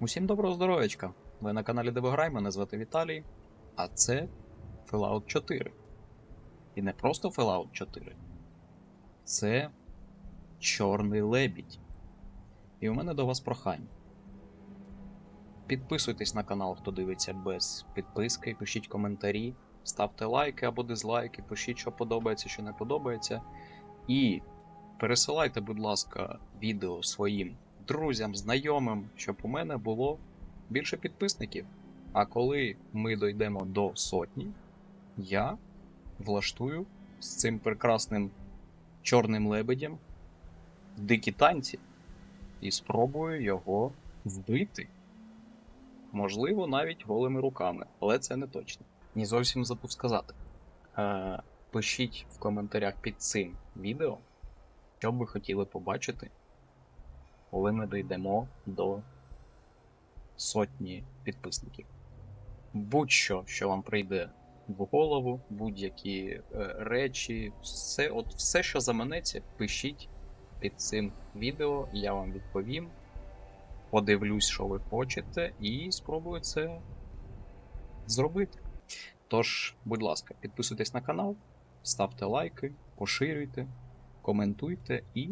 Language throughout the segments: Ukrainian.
Усім доброго здоров'ячка! Ви на каналі Дивограй, мене звати Віталій, а це Fallout 4. І не просто Fallout 4. Це Чорний лебідь. І у мене до вас прохання. Підписуйтесь на канал, хто дивиться без підписки, пишіть коментарі, ставте лайки або дизлайки, пишіть, що подобається, що не подобається. І пересилайте, будь ласка, відео своїм друзям, знайомим, щоб у мене було більше підписників. А коли ми дійдемо до сотні, я влаштую з цим прекрасним чорним лебедем дикі танці і спробую його вбити. Можливо, навіть голими руками, але це не точно. Ні зовсім забув сказати. Е, пишіть в коментарях під цим відео, що б ви хотіли побачити, коли ми дійдемо до сотні підписників. Будь-що, що вам прийде в голову, будь-які е, речі, все, от все, що заманеться, пишіть під цим відео, я вам відповім. Подивлюсь, що ви хочете, і спробую це зробити. Тож, будь ласка, підписуйтесь на канал, ставте лайки, поширюйте, коментуйте і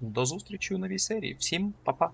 до зустрічі у новій серії. Всім па-па!